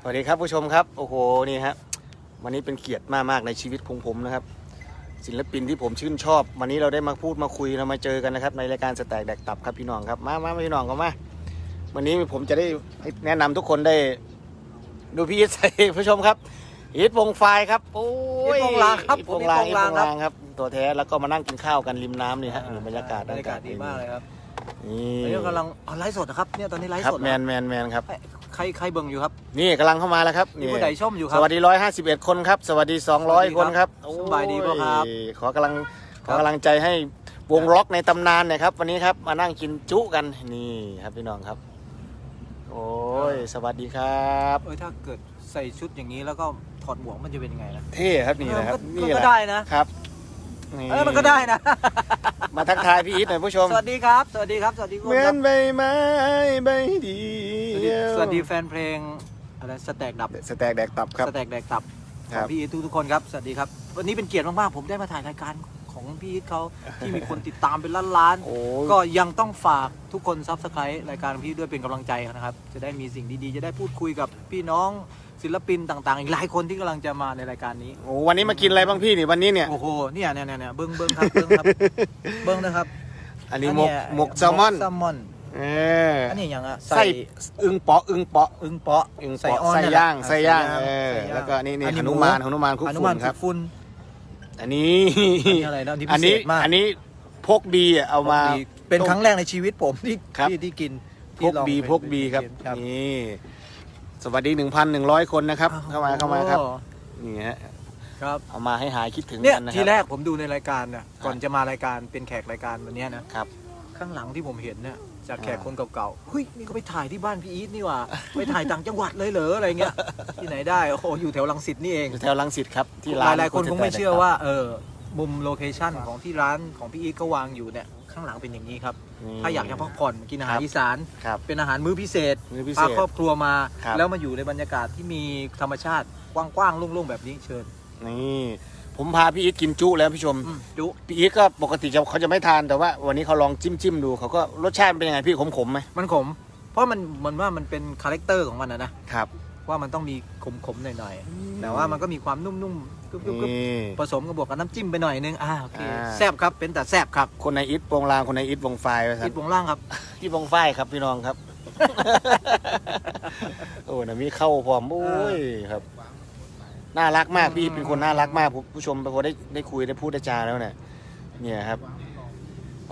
สวัสดีครับผู้ชมครับ โอ้โหนี่ฮะวันนี้เป็นเกียรติมากมากๆในชีวิตของผมนะครับ ศิลปินที่ผมชื่นชอบ วันนี้เราได้มาพูดมาคุยเรามาเจอกันนะครับ ในรายการสแตกแดกตับครับพี่น้องครับมามาพี่น้องก็มาวันนี้ผมจะได้ให้แนะนำทุกคนได้ ดูพี่อิทใส่ผู้ชมครับอิทวงไฟครับโอ้ยอิทวงลางครับอิทวงลางผมอิอิททววงงลางลางครับ ตัวแท้แล้วก็มานั่งกินข้าวกันริมน้ำนี่ฮะนี่บรรยากาศบรรยากาศดีมากเลยครับ นี่ตอนนี้กำลังอ๋อไลฟ์สดนะครับเนี่ยตอนนี้ไลฟ์ครับสดแมนะนแมนแมนครับ ใครใครเบิ่งอยู่ครับนี่กำลังเข้ามาแล้วครับมีนี่ผู้ใดชมอยู่คสรับ วัสดีร้อยห้าสิบเอ็ดคนครับ สวัสดีสองร้อยสวัสดีคนครับครับสบายดีป่ะครับโอ้ยขอกำลังขครัอบกำลังใจให้วงล็อกในตำนานหนะครับ วันนี้ครับมานั่งกินจุกันนี่ครับพี่น้องครับ โอ้ยสวัสดีครับ เออถ้าเกิดใส่ชุดอย่างนี้แล้วก็ถอดหมวกมันจะเป็นยังไงนะ เท่ครับนี่นะครับเออนี่มันแหก็ละได้นะ ครับนี่เออมันก็ได้นะ มาทักทายพี่อีทหน่อยผู้ชมสวัสดีครับ สวัสดีครับ สวัสดีคุณเหมืคอรันบใบไม้ใบเดีสวัสดียวสวัสดีแฟนเพลงอะไรสแต็กดับสแต็กแดกตับครับสแต็กแดกตับขครัองบพี่อีททุกๆคนครับ สวัสดีครับ วันนี้เป็นเกียรติมากๆ ผมได้มาถ่ายรายการของพี่อีทเขาที่มีคนติดตามเป็นล้านๆโอ้ยก็ยังต้องฝากทุกคนซับสไครต์รายการพี่ด้วยเป็นกำลังใจนะครับ จะได้มีสิ่งดีๆ จะได้พูดคุยกับพี่น้อง ศิลปินต่างๆ อีกหลายคนที่กำลังจะมาในรายการนี้ โอ้วันนี้มากินอะไรบ้างพี่นี่วันนี้เนี่ย โอ้โหเนี่ยเนี่ยเนี่ยเนี่ยเบิ้งเบิ้งครับเบิ้งครับ เบิ้งนะครับอันนี้หมกเยหมกแซลมอนแซลมอนเอออันนี้อย่างอะไส้อึงเปาะอึงเปาะอึงเปาะอึงใส่เปาะออนไส้นั่นแหละย่างไส้ย่างใส่เออใส่ย่างแล้วก็นี่นี่อันนี้หนุมานหมูหนุมานคุกอนุฝุ่มานนครับฝุ่น อันนี้อันนี้อะไรนะอันนี้อันพิเศนี้ษมาก อันนี้พกบีอะเอามาดีเป็นครั้งแรกในชีวิตผมที่ครับ ที่ที่กินพที่กลองบีเป็นพกบีครับครับนี่ สวัสดี 1,100 คนนะครับ เข้ามาเข้ามาครับโอ้นี่ฮะครับเอามาให้หายคิดถึงเนี่ยกันนะคทีรับแรกผมดูในรายการน่ะก่อนจะมารายการเป็นแขกรายการวันเนี้ยนะครับข้างหลังที่ผมเห็นเนี่ยจากแขกอ่า คนเก่าๆเฮ้ยนี่ก็ไปถ่ายที่บ้านพี่อีทนี่หว่า ไปถ่ายต่างจังหวัดเลยเหรออะไรเงี้ย ที่ไหนได้โอ้โหอยู่แถวลังสิตนี่เองอยู่แถวลังสิตครับที่หร้านลายๆคนคงไม่เชื่อว่าเออมุมโลเคชั่นของที่ร้านของพี่อีทก็วางอยู่เนี่ยข้างหลังเป็นอย่างนี้ครับนี่ ถ้าอยากจะพักผ่อนกินอาหารครับอีสาน ครับเป็นอาหารมื้อพิเศษมื้อพิเศพาษครอบครัวมา ครับ แล้วมาอยู่ในบรรยากาศที่มีธรรมชาติกว้างๆโล่งๆแบบนี้เชิญนี่ผมพาพี่อีทกินจุแล้วพี่ชม อืมจุพี่อีทก็ปกติจะเขาจะไม่ทานแต่ว่าวันนี้เขาลองจิ้มจิ้มๆดูเขาก็รสชาติเป็นยังไงพี่ขมขมๆไหมมันขม เพราะมันมันว่ามันเป็นคาแรคเตอร์ของมันนะนะครับ ว่ามันต้องมีขมๆหน่อยๆ แต่ว่ามันก็มีความนุ่มๆกรึบๆนี่ผสมกับบวกกับน้ำจิ้มไปหน่อยนึงอ่าโอเคอ่า แซ่บครับเป็นแต่แซ่บครับคนในอีทวงลางคนในอีทวงไฟไว้ครัคิบดวงล่างครับที่วงไฟครับพี่น้องครับ โอ้นะมีเข้าพร้อมโอ้ยครับ น่ารักมากพี่อีทเป็นคนน่ารักมากผู้ผู้ชมพอได้ได้คุยได้พูดได้จาแล้วเนี่ยเนี่ยครับ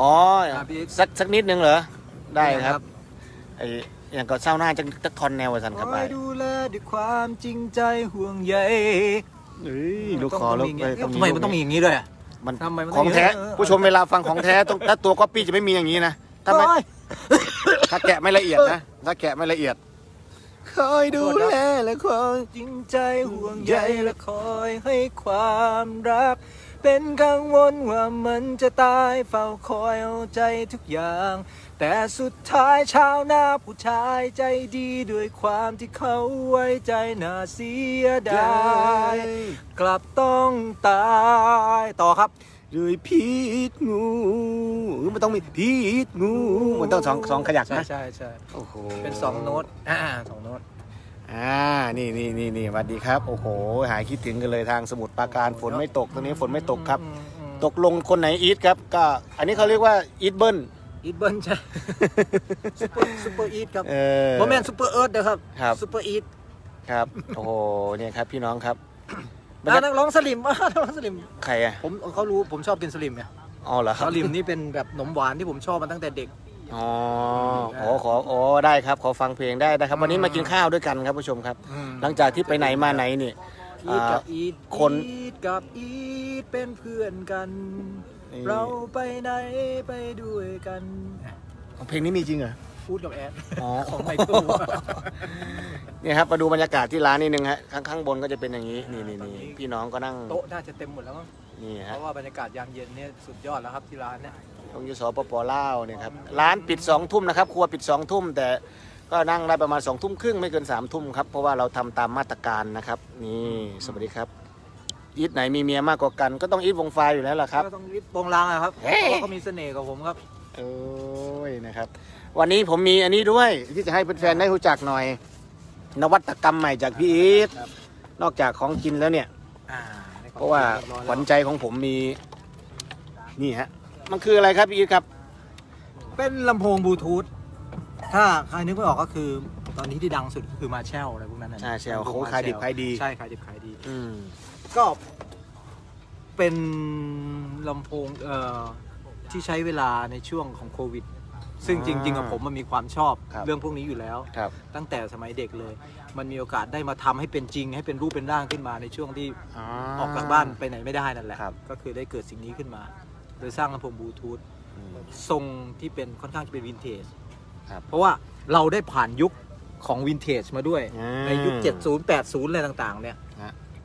อ๋อครับพี่อีทสักสักนิดนึงเหรอ ได้ครับไอ อย่างก็เศร้าหน้าจังตักทอนแนวสันครับคไปอยดูแลด้วยความจริงใจห่วงใยเอ้ยลูกต้องคอต้องลูกมีอย่างเอ้ยเงี้ยทำไมมันต้องมีอย่างนี้ด้วยอะ มันทำไมมันของแท้เออผู้ชมเวลาฟังของแท้ต้องถ้าตัวก๊อปปี้จะไม่มีอย่างนี้นะถ้าไม่โอ้ยถ้าแกะไม่ละเอียดนะถ้าแกะไม่ละเอียด คอยดูแลและคอยจริงใจห่วงใยและคอยให้ความรัก เป็นกังวลว่ามันจะตายเฝ้าคอยเอาใจทุกอย่าง แต่สุดท้ายชาวนาผู้ชายใจดีด้วยความที่เขาไว้ใจน่าเสียดายกลับต้องตายต่อครับด้วยพีดงูมันต้องมีพีดงูมันต้องสองสองขยักใช่นะใช่ใช่โอ้โหเป็นสองโน้ตอ่าสองโน้ตอ่า นี่นี่นี่นี่สวัสดีครับ โอ้โห หายคิดถึงกันเลยทางสมุทรปราการฝนไม่ตกตรงนี้ฝนไม่ตกครับอืมอืมตกลงคนไหนอีทครับ ก็ อันนี้เขาเรียกว่าอีทเบิ้ล อีทเบิร์นใช่ซุปเปอร์ซุปเปอร์อีทครับเออ โมเมนต์ซุปเปอร์เอิร์ธนะครับครับ ซุปเปอร์อีทครับ โอ้โหเนี่ยครับพี่น้องครับอ่านักร้องสลิมอ่านักร้องสลิม ใครอะผมเขารู้ผมชอบกินสลิมไงอ๋อเหรอคสรับลิมนี่เป็นแบบขนมหวานที่ผมชอบมาตั้งแต่เด็ก อ๋อขอขออ๋อได้ครับขอฟังเพลงได้นะครับ วันนี้มากินข้าวด้วยกันครับผู้ชมครับหลังจากที่ไปไหนมาไหนนี่ อีทกับอ่าอีทคน อีทกับอีทเป็นเพื่อนกันนี่ เราไปไหนไปด้วยกัน เพลงนี้มีจริงเหรอ พูดกับแอดอ๋อ ของไมตู้เนี่ยครับมาดูบรรยากาศที่ร้านนิดนึงฮะข้างข้างบนก็จะเป็นอย่างนี้ นี่นี่นี่พี่น้องก็นั่ง โต๊ะน่าจะเต็มหมดแล้วมั้งนี่เพฮะราะว่าบรรยากาศยามเย็นเนี่ยสุดยอดแล้วครับที่ร้านเนี่ยตรงยูสปปลาวเนี่ยครับ ร้านปิดสองทุ่มนะครับ ครัวปิดสองทุ่มแต่ก็นั่งได้ประมาณสองทุ่มครึ่งไม่เกินสามทุ่มครับ เพราะว่าเราทำตามมาตรการนะครับ นี่ สวัสดีครับ อีทไหนมีเมียมากกว่ากัน ก็ต้องอีทวงไฟอยู่แล้วล่ะครับ ก็ต้องรีบโปรงลางอะครับเฮ้ยเพราะว่าเขามีเสน่ห์กับผมครับ โอ้ยนะครับ วันนี้ผมมีอันนี้ด้วยที่จะให้แฟนๆได้รู้จักหน่อย นวัตกรรมใหม่จากพี่อีทครับ นอกจากของกินแล้วเนี่ย อ่าเพราะว่ารียบร้อยขแล้วัญใจของผมมี นี่ฮะ มันคืออะไรครับพี่อีทครับ เป็นลำโพงบลูทูธถ้าใครนึกไม่ออกก็คือ ตอนนี้ที่ดังสุดก็คือมาแชลอะไรพวกนั้นน่ะใช่แชลลำโพงเขาขายดิบ Marshall ขายดี ใช่ขายดิบขายดี อืม ก็เป็นลำโพงเอ่อที่ใช้เวลาในช่วงของโควิด ซึ่งจริงๆกับผมมันมีความชอบครับเรื่องพวกนี้อยู่แล้ว ครับ ตั้งแต่สมัยเด็กเลย มันมีโอกาสได้มาทำให้เป็นจริง ให้เป็นรูปเป็นร่างขึ้นมาในช่วงที่ออกจากบ้านไปไหนไม่ได้นั่นแหละ ครับ ก็คือได้เกิดสิ่งนี้ขึ้นมา โดยสร้างลำโพงบลูทูธ อืม ทรงที่เป็นค่อนข้างจะเป็นวินเทจ ครับเพราะว่าเราได้ผ่านยุคของวินเทจมาด้วย อืมในยุค 70 80 อะไรต่าง ๆ เนี่ยฮะ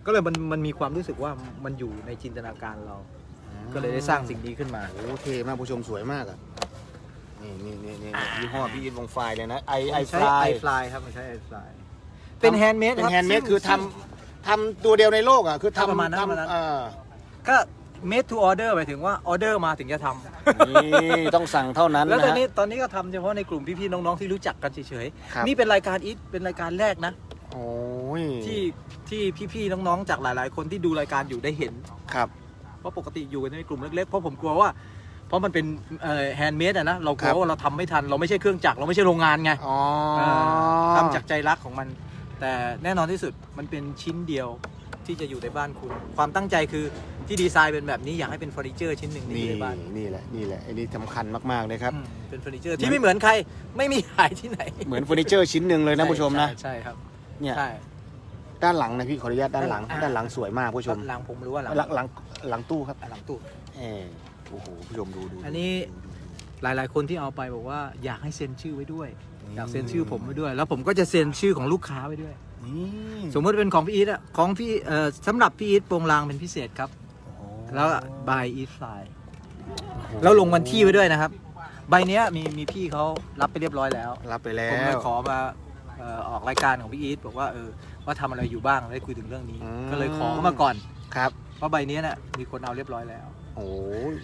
ก็เลยมันมันมีความรู้สึกว่ามันอยู่ในจินตนาการเรา ก็เลยได้สร้างสิ่งนี้ขึ้นมา โอ้เท่มากผู้ชมสวยมากอะ นี่นี่นี่นี่ยี่ห้อพี่อีทวงไฟล์เลยนะไอไอใช้ฟลายไอฟลายครับมันใช้ไอฟลายเป็นแฮนด์เมดเป็นแฮนด์เมดคือทำทำตัวเดียวในโลกอะ คือทำประมาณนั้นประมาณนั้น ทำอ่าก็ made to order หมายถึงว่าออเดอร์มาถึงจะทำ นี่ต้องสั่งเท่านั้นแล้วนะ ตอนฮะนี้ตอนนี้ก็ทำเฉพาะในกลุ่มพี่ๆน้องๆที่รู้จักกันเฉยครับ ๆ นี่เป็นรายการอีทเป็นรายการแรกนะ โอ้ยที่ที่พี่ๆน้องๆจากหลาย ๆ คนที่ดูรายการอยู่ได้เห็น ครับ เพราะปกติอยู่กันในกลุ่มเล็กๆ เพราะผมกลัวว่า เพราะมันเป็นแฮนด์เมดอะนะ เรากครัลัวบว่าเราทำไม่ทัน เราไม่ใช่เครื่องจักร เราไม่ใช่โรงงานไงอ๋อเออทำจากใจรักของมัน แต่แน่นอนที่สุดมันเป็นชิ้นเดียวที่จะอยู่ในบ้านคุณ ความตั้งใจคือที่ดีไซน์เป็นแบบนี้อยากให้เป็นเฟอร์นิเจอร์ชิ้นหนึ่งที่อนี่ยู่ในบ้านนี่แหละนี่แหละไอ้นี่สำคัญมากๆเลยครับ อืมเป็นเฟอร์นิเจอร์ที่ไม่เหมือนใคร ไม่มีขายที่ไหนเหมือนเฟอร์นิเจอร์ชิ้นหนึ่งเลยนะผู้ชมนะใใช่ครับ เนี่ย ใช่ด้านหลังนะพี่ขออนุญาตด้านหลังอ่าด้านหลังสวยมากผู้ชม หลังผมรู้ว่าหลังหลังหลังหลังตู้ครับหลังตู้เออโอ้โหผู้ชมดูดูอันนี้หลาย ๆ คนที่เอาไปบอกว่าอยากให้เซ็นชื่อไว้ด้วย อยากเซ็นชื่อผมไว้ด้วย แล้วผมก็จะเซ็นชื่อของลูกค้าไว้ด้วยนี่สมมติเป็นของพี่อีทอะของพี่เอ่อสำหรับพี่อีทโปรงลางเป็นพิเศษครับแล้ว by eat fly แล้วลงวันที่ไว้ด้วยนะครับ ใบเนี้ยมีมีพี่เขารับไปเรียบร้อยแล้ว รับไปแล้ผมเลวยขอมา เอ่อออกรายการของพี่อีทบอกว่าเออว่าทำอะไรอยู่บ้างได้คุยถึงเรื่องนี้ อืม ก็เลยขอเข้ามาก่อนครับว่าใบเนี้ยน่ะมีคนเอาเรียบร้อยแล้วโอ้โห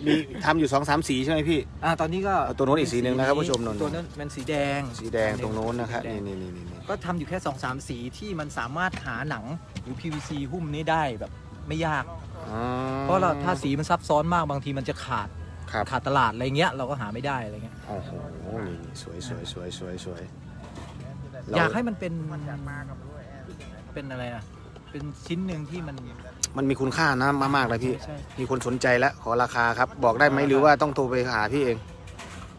มีทำอยู่สองสามสีใช่ไหมพี่ อ่าตอนนี้ก็เอาตัวโน้นอีกสีหนึ่งนะครับผู้ชมนนท์ตัวนั้นเป็นสีแดงสีแดงตรงโน้นนะครับสีแดนี่ง นี่นี่นี่ก็ทำอยู่แค่2อสามสีที่มันสามารถหาหนังหรือ PVC หุ้มนี้ได้แบบไม่ยาก อ๋อเพราะเราถ้าสีมันซับซ้อนมากบางทีมันจะขาดครับขาดตลาดอะไรเงี้ยเราก็หาไม่ได้อะไรเงี้ยโอ้โหนี่สวยสวยสวยสวยสวย อยากให้มันเป็นเป็นอะไรนะเป็นชิ้นหนึ่งที่มัน มันมีคุณค่านะมากๆเลยพี่ ใช่ มีคนสนใจแล้วขอราคาครับ บอกได้ไหมหรือว่าต้องโทรไปหาพี่เอง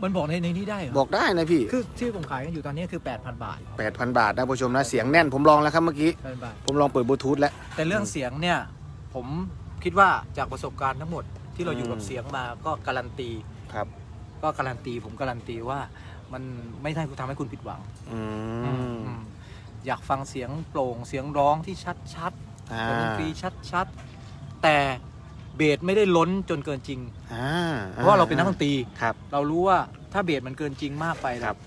มันบอกในในนี้ได้เหรอบอกได้นะพี่ คือที่ผมขายกันอยู่ตอนนี้คือ 8,000 บาท8,000 บาทนะผู้ชมนะเสียงแน่นผมลองแล้วครับเมื่อกี้ 8,000บาท ผมลองเปิดบลูทูธแล้ว แต่เรื่องเสียงเนี่ย ผมคิดว่าจากประสบการณ์ทั้งหมดที่เราอยู่กับอืม เสียงมาก็การันตี ครับ ก็การันตีผมการันตีว่า มันไม่ได้ทำให้คุณผิดหวังอืมอืมอยากฟังเสียงโปร่งเสียงร้องที่ชัดชัดอ่าดนตรีชัดชัดแต่เบสไม่ได้ล้นจนเกินจริง อ่าเพราะว่าเราเป็นนักดนตรี ครับ เรารู้ว่าถ้าเบสมันเกินจริงมากไปนะครับ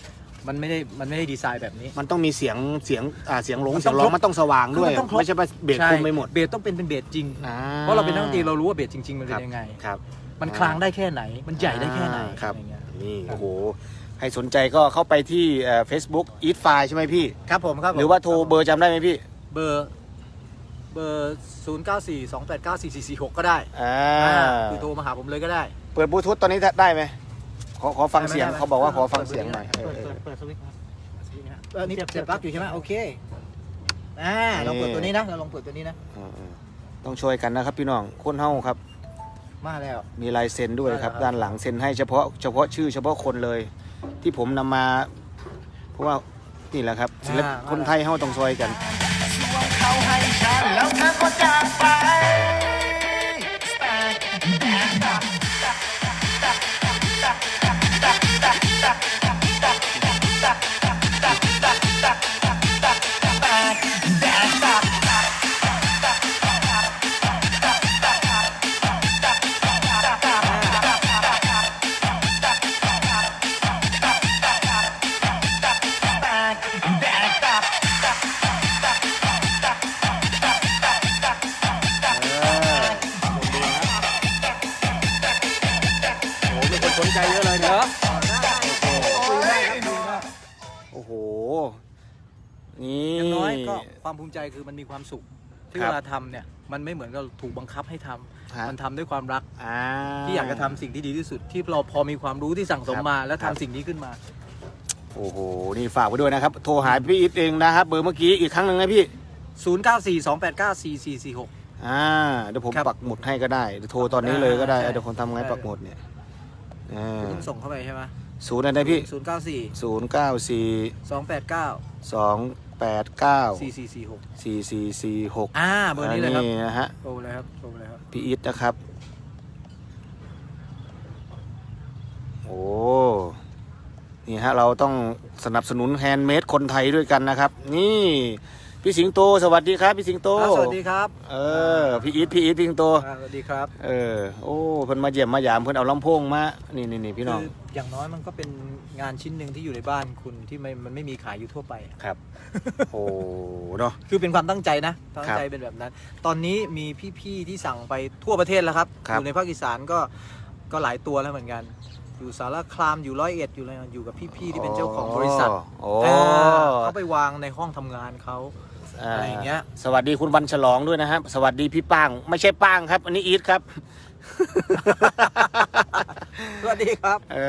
มันไม่ได้มันไม่ได้ดีไซน์แบบนี้ มันต้องมีเสียงเสียงอ่าเสียงหลงมันเสีต้ยองงร้องครบมันต้องสว่างด้วย คือมันต้องครบ ไม่ใช่ว่าเบสคุมไปหมดเบสต้องเป็นเป็นเบสจริง อ่เพราะเราเป็นนักดนตรีเรารู้ว่าเบสจริง ๆ มันเป็นยังไง ครับ มันอ่าคลางได้แค่ไหน มันใหญ่ได้แค่ไหนอ่าครับ อะไรเงี้ย นี่โอ้โห ใครสนใจก็เข้าไปที่เฟซบุ๊ก Eat File ใช่ไหมพี่ ครับผมครับผมหรือว่าโทรเบอร์จำได้ไหมพี่ เบอร์เบอร์0 9 4 2 8 9 4 4 4 6ก็ได้อ่าอ่าคือโทรมาหาผมเลยก็ได้ เปิดบลูทูธตอนนี้ได้ไหมขอขอฟังเสียงได้ไหมเขาบอกว่าขอฟังเสียงหน่อยเปิดเออเปิดเออเปิดสวิตช์ครับเออนี่เสียบปลั๊กอยู่ใช่ไหมโอเคอ่าลองเปิดตัวนี้นะเราลองเปิดตัวนี้นะเออเออต้องช่วยกันนะครับพี่น้องคนเฮ้าครับ มาแล้วมีลายเซ็นด้วยครับได้ครับด้านหลังเซ็นให้เฉพาะเฉพาะชื่อเฉพาะคนเลย ที่ผมนำมา เพราะว่านี่แหละครับศิลปคนไทยเฮ้าต้องช่วยกันเขาให้ฉันแล้วเธอก็จากไป นี่อย่างน้อยก็ความภูมิใจคือมันมีความสุข ที่ครับเวลาทำเนี่ยมันไม่เหมือนกับถูกบังคับให้ทำฮะมันทำด้วยความรักอ่าที่อยากจะทำสิ่งที่ดีที่สุด ที่เราพอมีความรู้ที่สั่งสมครับมา แล้วครัทำบสิ่งนี้ขึ้นมา โอ้โห นี่ฝากไว้ด้วยนะครับ โทรหาพี่อีทเองนะครับ เบอร์เมื่อกี้อีกครั้งหนึ่งนะพี่ 0 9 4 2 8 9 4 4 4 6 อ่า เดี๋ยวผมครับปักหมุดให้ก็ได้หรือโทรตอนนี้เลยก็ได้ได้เดี๋ยวผมทำไงได้ปักหมุดเนี่ยอ่าคุณส่งเข้าไปใช่ไหมศูนย์อะไรพี่0 9 4ศูนย์เก้าสี่2 8 9สอง แปดเก้า4 4 4 6สี่สี่สี่หกอ่าเบอร์นี้เลยครับนะฮะโทรเลยครับโทรเลยครับพี่อีทนะครับ โอ้นี่ฮะเราต้องสนับสนุนแฮนด์เมดคนไทยด้วยกันนะครับ นี่ พี่สิงโตสวัสดีครับ พี่สิงโตครับสวัสดีครับ เออพี่อีทพี่อีทพี่สิงโตอ่าสวัสดีครับ เออโอ้เพิ่นมาเยี่ยมมายามเพิ่นเอาลำโพงมานี่นี่นี่พี่น้อง คืออย่างน้อยมันก็เป็นงานชิ้นหนึ่งที่อยู่ในบ้านคุณที่ไม่มันไม่มีขายอยู่ทั่วไป ครับ โอ้เนาะ คือเป็นความตั้งใจนะตั้งใจครับเป็นแบบนั้น ตอนนี้มีพี่ๆที่สั่งไปทั่วประเทศแล้วครับครับ อยู่ในภาคอีสานก็ก็หลายตัวแล้วเหมือนกัน อยู่สารคามอยู่ร้อยเอ็ดอยู่อะไรอยู่กับพี่ๆที่เป็นเจ้าของบริษัทโอ้อ่าเขาไปวางในห้องทำงานเขา อะไรอย่างเงี้ย สวัสดีคุณวันฉลองด้วยนะครับสวัสดีพี่ป้าง ไม่ใช่ป้างครับ อันนี้อีทครับ สวัสดีครับ เอ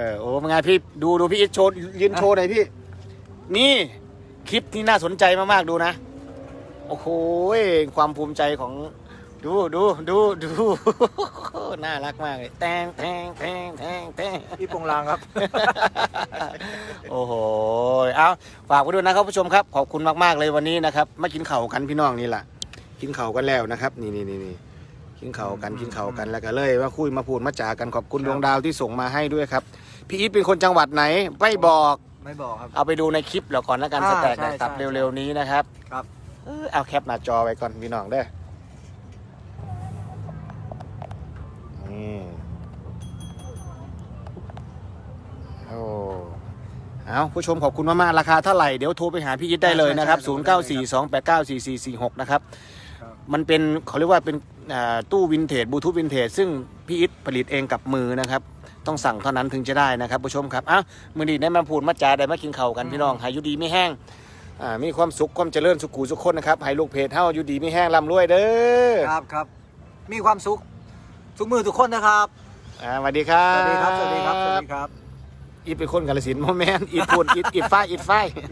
อ โอ้เป็นไงพี่ ดูดูพี่อีทโชว์ยืนโชว์หน่อยพี่ นี่คลิปที่น่าสนใจมากๆดูนะ โอ้โหความภูมิใจของ ดูดูดูดู น่ารักมากเลยแตงแตงแตงแตงแตงพี่ปงลางครับ โอ้โหเอาฝากไว้ด้วยนะครับผู้ชมครับ ขอบคุณมากๆเลยวันนี้นะครับมากินเข่าวกันพี่น้องนี่แหละกินเข่าวกันแล้วนะครับ นี่นี่นี่นี่กินเข่าวกันกินเข่าวกันแล้วก็เลยมาคุยมาพูดมาจากันขอบคุณครับดวงดาวที่ส่งมาให้ด้วยครับพี่อีทเป็นคนจังหวัดไหนไม่บอก ไม่บอกครับ เอาไปดูในคลิปแล้วก่อนแล้วกันอ่าสแต็กใช่แดกตับใช่เร็วๆนี้นะครับครับ เออเอาแคปหน้าจอไว้ก่อนพี่น้องเด้อ นี่โอ้เอาผู้ชมขอบคุณมากๆราคาเท่าไหร่เดี๋ยวโทรไปหาพี่อิทได้เลยนะครับใช่ใช่ใช่0942894446 นะครับครับ มันเป็นเขาเรียกว่าเป็นอ่าตู้วินเทจบลูทูธวินเทจซึ่งพี่อิทผลิตเองกับมือนะครับ ต้องสั่งเท่านั้นถึงจะได้นะครับผู้ชมครับอ้าวมือดีได้มาพูดมาจาได้มากินเข่าวกันพี่น้องหายุดีไม่แห้งอ่ามีความสุขความเจริญสุขูสุขคนนะครับให้ลูกเพจเท่ายุดีไม่แห้งร่ำรวยเด้อครับครับมีความสุข ทุกมือทุกคนนะครับอ่าสวัสดีครับสวัสดีครับสวัสดีครับสวัสดีครับอีทเป็นคนกาลสินธุ์โมแมนอีทพูดอีทอีทฝ้ายอีทฝ้าย อี